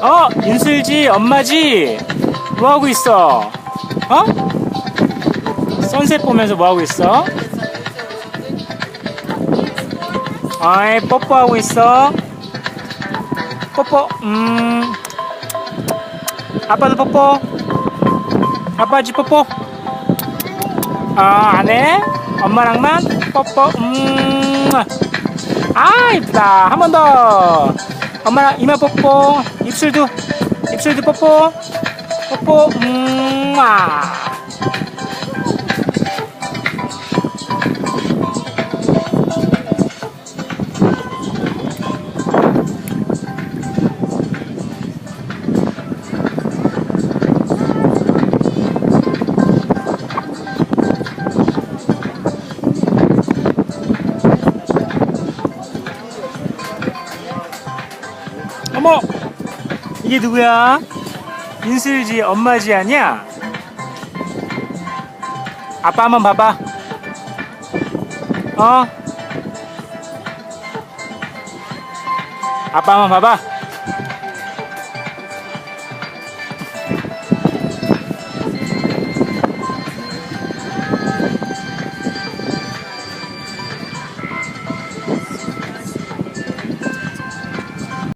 어, 윤슬지 엄마지? 뭐 하고 있어? 어? 선셋 보면서 뭐 하고 있어? 아이, 뽀뽀하고 있어. 뽀뽀, 음. 아빠도 뽀뽀. 아빠지 뽀뽀. 아, 안 해? 엄마랑만 뽀뽀, 음. 아, 이쁘다. 한 번 더. 엄마랑 이마 뽀뽀. 입술도, 입술도 뽀뽀. 뽀뽀, 음, 아. 어머! 이게 누구야? 윤슬지 엄마지 아니야? 아빠 한번 봐봐. 어? 아빠 한번 봐봐.